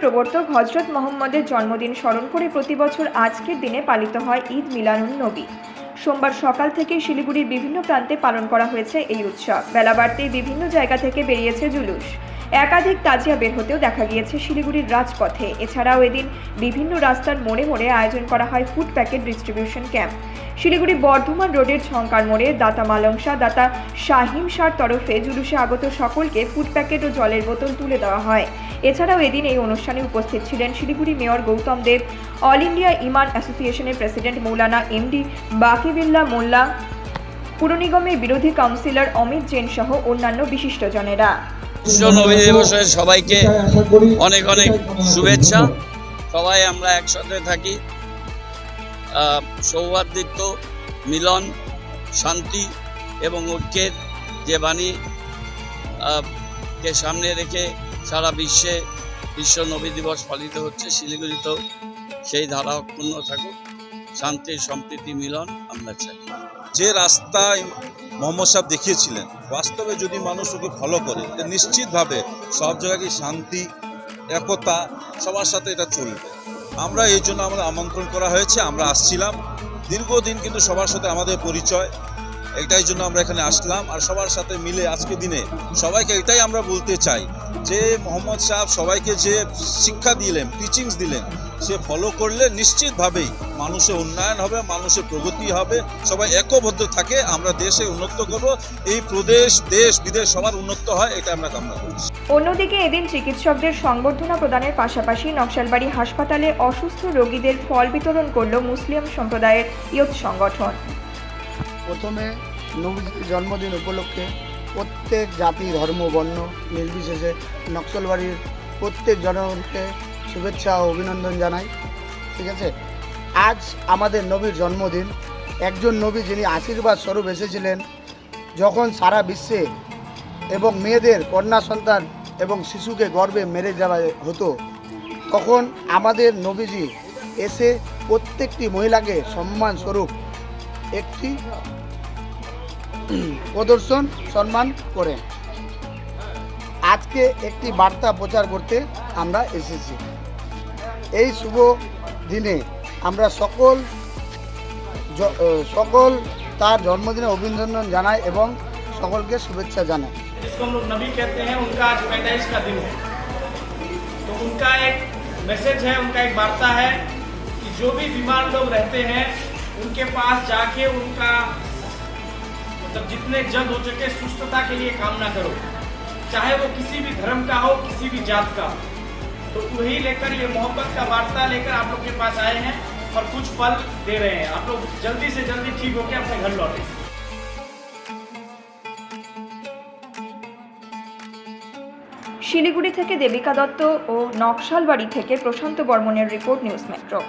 প্রবর্তক হজরত মোহাম্মদের জন্মদিন স্মরণ করে প্রতি বছর আজকের দিনে পালিত হয় ঈদ মিলানুন নবী। সোমবার সকাল থেকে শিলিগুড়ির বিভিন্ন প্রান্তে পালন করা হয়েছে এই উৎসব। বেলা বাড়তেই বিভিন্ন জায়গা থেকে বেরিয়েছে জুলুস। একাধিক তাজিয়া বের হতেও দেখা গিয়েছে শিলিগুড়ির রাজপথে। এছাড়াও এদিন বিভিন্ন রাস্তার মোড়ে মোড়ে আয়োজন করা হয় food packet distribution camp. Siliguri Bardhaman রোডের ঝঙ্কার মোড়ে দাতা মালংসা, দাতা শাহিম শাহর তরফে জুলুসে আগত সকলকে ফুড প্যাকেট ও জলের বোতল তুলে দেওয়া হয়। এছাড়াও এদিন এই অনুষ্ঠানে উপস্থিত ছিলেন Siliguri mayor Gautam Deb all India imam অ্যাসোসিয়েশনের প্রেসিডেন্ট মৌলানা এমডি বাকিবিল্লা মোল্লা পুর নিগমের বিরোধী কাউন্সিলর অমিত জৈন সহ অন্যান্য বিশিষ্টজনেরা সবাইকে অনেক অনেক শুভেচ্ছা। সবাই আমরা একসাথে থাকি। আহ, সৌহার্দ্যিত্ব মিলন শান্তি এবং ঐক্যের যে বাণী কে সামনে রেখে সারা বিশ্বে বিশ্ব নবী দিবস পালিত হচ্ছে, শিলিগুড়িতেও। সেই ধারা অক্ষুণ্ণ থাকুক, শান্তি, সম্প্রীতি, মিলন আমরা চাই। যে রাস্তায় মোহাম্মদ সাহেব দেখিয়েছিলেন, বাস্তবে যদি মানুষ ওকে ফলো করে নিশ্চিতভাবে সব জায়গায় শান্তি, একতা, সবার সাথে এটা চলবে। আমরা এই জন্য আমাদের আমন্ত্রণ করা হয়েছে, আমরা আসছিলাম। দীর্ঘদিন কিন্তু সবার সাথে আমাদের পরিচয় এটাই জন্য আমরা এখানে আসলাম। আর সবার সাথে মিলে আজকে দিনে সবাইকে এটাই আমরা বলতে চাই যে মোহাম্মদ সাহেব সবাইকে যে শিক্ষা দিলেন টিচিংস দিলেন, সে ফলো করলে নিশ্চিতভাবেই মানুষের উন্নয়ন হবে মানুষের প্রগতি হবে, সবাই একবদ্ধ থাকে, আমরা দেশে উন্নত করব, এই প্রদেশ, দেশ, বিদেশ সবার উন্নত হয়, এটা আমরা কামনা করছি অন্যদিকে এদিন চিকিৎসকদের সংবর্ধনা প্রদানের পাশাপাশি নকশালবাড়ি হাসপাতালে অসুস্থ রোগীদের ফল বিতরণ করল মুসলিম সম্প্রদায়ের ইয়ত সংগঠন। প্রথমে নবীজির জন্মদিন উপলক্ষে প্রত্যেক জাতি, ধর্ম, বর্ণ নির্বিশেষে নকশালবাড়ির প্রত্যেক জনগণকে শুভেচ্ছা ও অভিনন্দন জানাই, ঠিক আছে? আজ আমাদের নবীর জন্মদিন। একজন নবী যিনি আশীর্বাদ স্বরূপ এসেছিলেন, যখন সারা বিশ্বে এবং মেয়েদের, কন্যা সন্তান এবং শিশুকে গর্বে মেরে দেওয়া হতো, তখন আমাদের নবীজি এসে প্রত্যেকটি মহিলাকে সম্মান স্বরূপ একটি প্রদর্শন সম্মান করেন আজকে একটি বার্তা প্রচার করতে আমরা এসেছি এই শুভ দিনে আমরা সকল জ- আহ, সকল তার জন্মদিনে অভিনন্দন জানাই এবং সকলকে শুভেচ্ছা জানাই जिसको हम लोग नबी कहते हैं उनका आज पैदाइश का दिन है तो उनका एक मैसेज है उनका एक वार्ता है कि जो भी बीमार लोग रहते हैं उनके पास जाके उनका मतलब जितने जल्द हो सके सुस्थता के लिए कामना करो चाहे वो किसी भी धर्म का हो किसी भी जात का हो। तो वही लेकर ये मोहब्बत का वार्ता लेकर आप लोग के पास आए हैं और कुछ फल दे रहे हैं आप लोग जल्दी से जल्दी ठीक होकर अपने घर लौटें শিলিগুড়ি থেকে দেবিকা দত্ত ও নকশালবাড়ি থেকে প্রশান্ত বর্মনের রিপোর্ট নিউজ মেট্রো